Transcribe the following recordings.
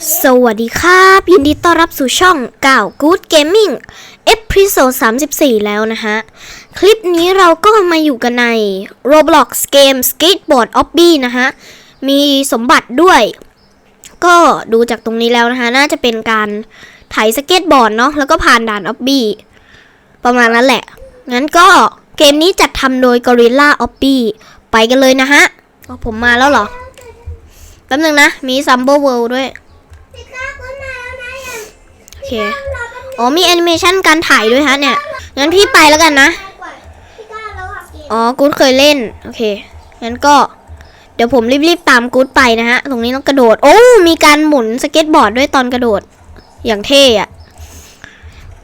สวัสดีครับ ยินดีต้อนรับสู่ช่องก่าว Good Gaming เอพิโซด34 แล้วนะฮะ คลิปนี้เราก็มาอยู่กันใน Roblox เกม Skateboard Obby นะฮะ มีสมบัติด้วย ก็ดูจากตรงนี้แล้วนะคะ น่าจะเป็นการไถสเก็ตบอร์ดเนาะแล้วก็ผ่านด่านอ Obby ประมาณนั้นแหละ งั้นก็เกมนี้จัดทำโดย Gorilla Obby ไปกันเลยนะฮะอ๋อผมมาแล้วเหรอแป๊บนึงนะ มี Summer World ด้วย พี่ก้าคุณมาแล้วนะอย่า โอ เค อ๋อมีแอนิเมชันการถ่ายด้วยฮะเนี่ย งั้นพี่ไปแล้วกันนะ อ๋อ กูดเคยเล่น โอเค งั้นก็ เดี๋ยวผมรีบๆตามกูดไปนะฮะ ตรงนี้ต้องกระโดด โอ้ มีการหมุนสเก็ตบอร์ดด้วยตอนกระโดด อย่างเท่อะ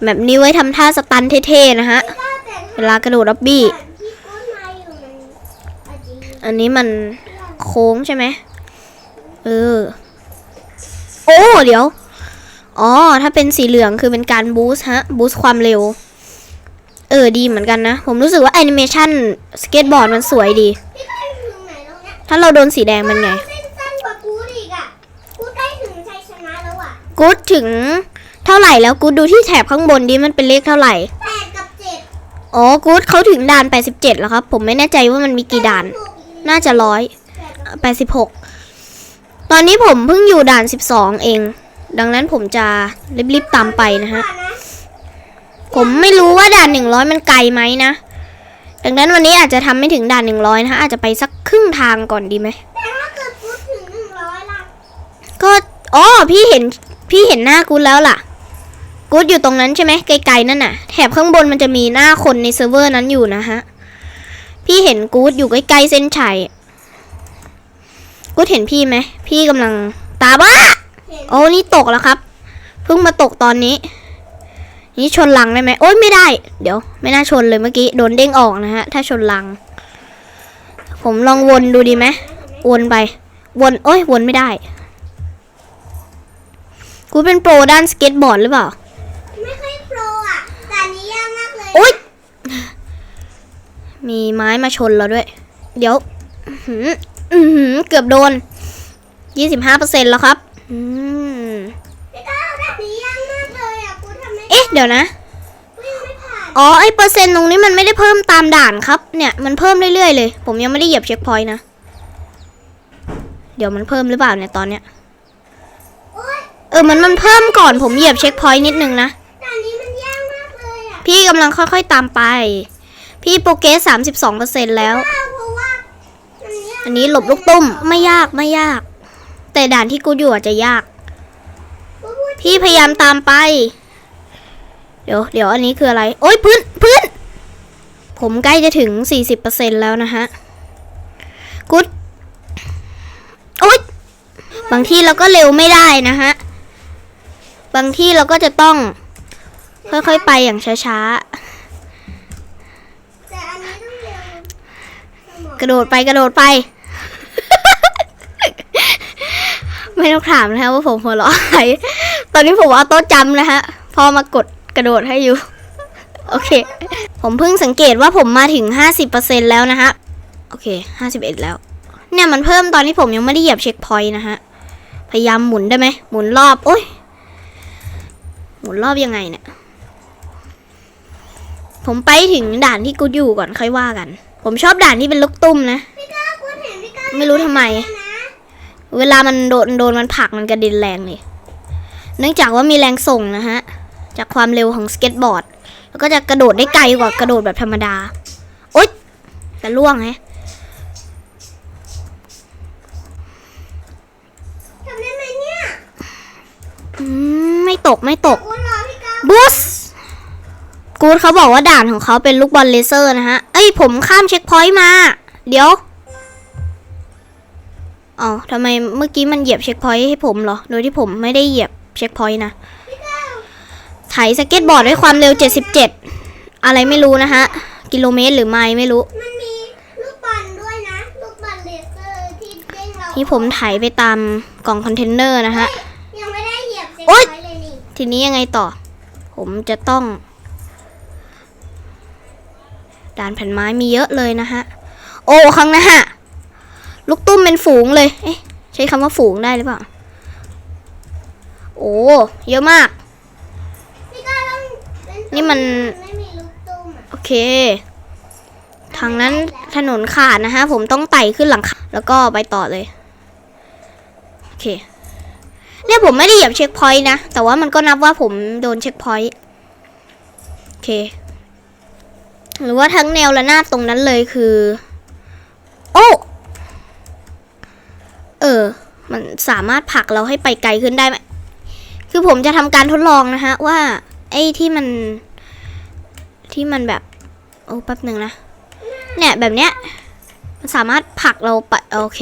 แบบนี้ไว้ทำท่าสตันเท่ๆนะฮะ เวลากระโดดรับบี้ อันนี้มันโค้งใช่ไหม เออ โอ้ เดี๋ยว อ๋อ ถ้าเป็นสีเหลืองคือเป็นการบูสต์ฮะ บูสต์ความเร็ว เออ ดีเหมือนกันนะ ผมรู้สึกว่าแอนิเมชันสเก็ตบอร์ดมันสวยดีพี่ก้าถึงไหนแล้วเนี่ยถ้าเราโดนสีแดงมันไงเส้นสั้นกว่ากูดอีกอะกูใกล้ถึงชัยชนะแล้วอะกูดถึงเท่าไหร่แล้วกูดดูที่แถบข้างบนดิมันเป็นเลขเท่าไหร่แปดกับเจ็ดอ๋อ กูดเขาถึงด่าน 87 แล้วครับ ผมไม่แน่ใจว่ามันมีกี่ด่านถูกอีกน่าจะร้อยแปดกับ86 ตอนนี้ผมเพิ่งอยู่ด่าน 12 เอง ดังนั้นผมจะรีบๆตามไปนะฮะกว่านะผมไม่รู้ว่าด่าน100มันไกลไหมนะ ดังนั้นวันนี้อาจจะทำไม่ถึงด่าน100นะฮะอาจจะไปสักครึ่งทางก่อนดีไหมแต่ถ้าเกิดกูดถึงหนึ่งร้อยล่ะก็อ๋อพี่เห็นพี่เห็นหน้ากูดแล้วล่ะกูดอยู่ตรงนั้นใช่ไหมไกลๆนั่นน่ะแถบข้างบนมันจะมีหน้าคนในเซิร์ฟเวอร์นั้นอยู่นะฮะ พี่เห็นกูดอยู่ใกล้ๆเส้นชัยกูดเห็นพี่ไหม พี่กำลังตาบ้าเห็น โอ้นี่ตกแล้วครับ เพิ่งมาตกตอนนี้ นี่ชนลังได้ไหมโอ๊ยไม่ได้ เดี๋ยว ไม่น่าชนเลยเมื่อกี้โดนเด้งออกนะฮะ ถ้าชนลัง ผมลองวนดูดีไหมวนไป วนโอ้ยวนไม่ได้ กูเป็นโปรด้านสเก็ตบอร์ดหรือเปล่าไม่ค่อยโปรอะแต่อันนี้ยากมากเลยโอ๊ยมีไม้มาชนเราด้วย เดี๋ยวอื้อหืออื้อหือเกือบโดนยี่สิบห้าเปอร์เซ็นต์แล้วครับ อืม พี่ก้าแบบนี้ยากมากเลยอะกูทำไม่ เอ๊ะเดี๋ยวนะกูยังไม่ผ่านอ๋อ ไอเปอร์เซ็นต์ตรงนี้มันไม่ได้เพิ่มตามด่านครับ เนี่ย มันเพิ่มเรื่อยๆเลย ผมยังไม่ได้เหยียบเช็คพอยต์นะ เดี๋ยวมันเพิ่มหรือเปล่าเนี่ยตอนเนี้ยโอ๊ยเออ มันมันเพิ่มก่อนผมเหยียบเช็คพอยต์นิดนึงนะแต่อันนี้มันยากมากเลยอะพี่กำลังค่อยๆตามไป พี่โปรเกสสามสิบสองเปอร์เซ็นแล้วอ้าวเพราะว่าอันเนี้ยอันนี้หลบลูกตุ้มไม่ยากไม่ยาก แต่ด่านที่กูอยู่อาจจะยากกูพูดพี่พยายามตามไป เดี๋ยวเดี๋ยวอันนี้คืออะไร โอ๊ยพื้นพื้น ผมใกล้จะถึง 40%แล้วนะฮะกุดโอ๊ยบางที่เราก็เร็วไม่ได้นะฮะ บางที่เราก็จะต้องค่อยๆไปอย่างช้าแต่อันนี้ต้องเร็วสมองๆกระโดดไปกระโดดไป ไม่ต้องถามนะฮะว่าผมหัวเราะอะไร ตอนนี้ผมเอาโต๊ะจำนะฮะ พอมากด กระโดดให้อยู่ โอเค ผมเพิ่งสังเกตว่าผมมาถึง 50%แล้วนะฮะ โอเค 51 แล้ว เนี่ยมันเพิ่มตอนที่ผมยังไม่ได้เหยียบเช็คพอยต์นะฮะ พยายามหมุนได้ไหม หมุนรอบ โอ้ย หมุนรอบยังไงเนี่ย ผมไปถึงด่านที่กูอยู่ก่อนค่อยว่ากัน ผมชอบด่านที่เป็นลูกตุ้มนะพี่ก้ากูเห็นพี่ก้าไม่รู้ทำไม เวลามันโดนโดนมันผลักมันกระเด็นแรงนี่เนื่องจากว่ามีแรงส่งนะฮะ จากความเร็วของสเก็ตบอร์ด แล้วก็จะกระโดดได้ไกลกว่ากระโดดแบบธรรมดา โอ๊ยจะล่วงไงทำได้ไหมเนี่ยอืมไม่ตกไม่ตกกูรอพี่ก้าบูสกูดเขาบอกว่าด่านของเขาเป็นลูกบอลเลเซอร์นะฮะ เอ้ยผมข้ามเช็คพอยต์มา เดี๋ยวอ๋อทำไมเมื่อกี้มันเหยียบเช็คพอยต์ให้ผมเหรอ โดยที่ผมไม่ได้เหยียบเช็คพอยต์นะพี่ก้า ไถสเก็ตบอร์ดด้วยความเร็ว 77 อะไรไม่รู้นะฮะ กิโลเมตรหรือไมล์ไม่รู้ มันมีลูกบอลด้วยนะ ลูกบอลเลเซอร์ที่เด้งเราที่ผมไถไปตามกล่องคอนเทนเนอร์นะฮะ ยังไม่ได้เหยียบเซ็ตโอ๊ยไว้เลยนี่ทีนี้ยังไงต่อ ผมจะต้อง ด่านแผ่นไม้มีเยอะเลยนะฮะ โอ้ข้างหน้าลูกตุ้มเป็นฝูงเลย เอ๊ะ ใช้คำว่าฝูงได้หรือเปล่า โอ้ เยอะมาก นี่มัน ไม่มีลูกตุ้มอะโอเค ทางนั้นถนนขาดนะฮะ ผมต้องไต่ขึ้นหลังคาแล้วก็ไปต่อเลย โอเค เนี่ยผมไม่ได้เหยียบเช็คพอยต์นะ แต่ว่ามันก็นับว่าผมโดนเช็คพอยต์โอเค หรือว่าทั้งแนวระนาบตรงนั้นเลยคือ โอ้เออ มันสามารถผลักเราให้ไปไกลขึ้นได้ไหม คือผมจะทำการทดลองนะฮะ ว่า ไอ้ที่มัน ที่มันแบบโอ้แป๊บหนึ่งนะ เนี่ยแบบเนี้ยมันสามารถผลักเราไปโอเค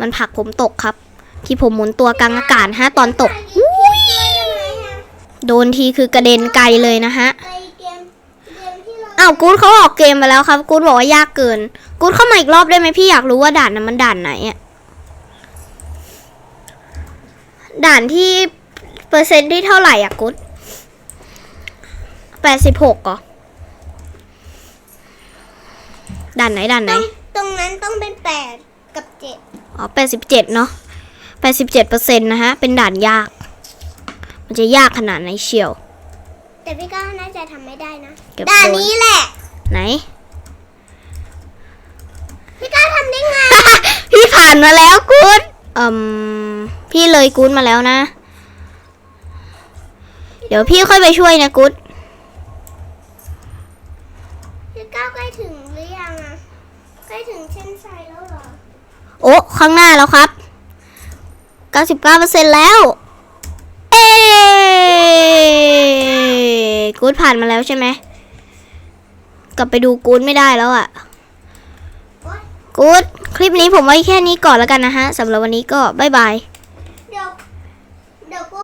มันผลักผมตกครับ ที่ผมหมุนตัวกลางอากาศฮะตอนตกโดนทีคือกระเด็นไกลเลยนะฮะเอ้าวกูดเขาออกเกมไปแล้วครับ กูดบอกว่ายากเกิน กูดเข้ามาอีกรอบได้ไหมพี่อยากรู้ว่าด่านนั้นมันด่านไหนอะด่านที่เปอร์เซ็นต์ที่เท่าไหร่อะกูดแปดสิบหกเหรอ ด่านไหนด่านไหนต้องตรงนั้นต้องเป็นแปดกับเจ็ดอ๋อแปดสิบเจ็ดเนาะแปดสิบเจ็ดเปอร์เซ็นต์นะฮะ เป็นด่านยาก มันจะยากขนาดไหนเชียว แต่พี่ก้าน่าจะทำไม่ได้นะเก็บด่านโดนนี้แหละ ไหน พี่ก้าทำได้ไง พี่ผ่านมาแล้วกูดอืมพี่เลยกูดมาแล้วนะ เดี๋ยวพี่ค่อยไปช่วยนะกูด พี่ก้าใก ล้ถึงหรือยังอะใกล้ถึงเส้นชัยแล้วเหรอ โอ้ข้างหน้าแล้วครับ 99%แล้ว เอ้กูดผ่านมาแล้วใช่ไหม กลับไปดูกูดไม่ได้แล้วอะ่ะโอ๊ยกูดคลิปนี้ผมไว้แค่นี้ก่อนแล้วกันนะฮะสำหรับวันนี้ก็บ๊ายบาย เดี๋ยว เดี๋ยวกู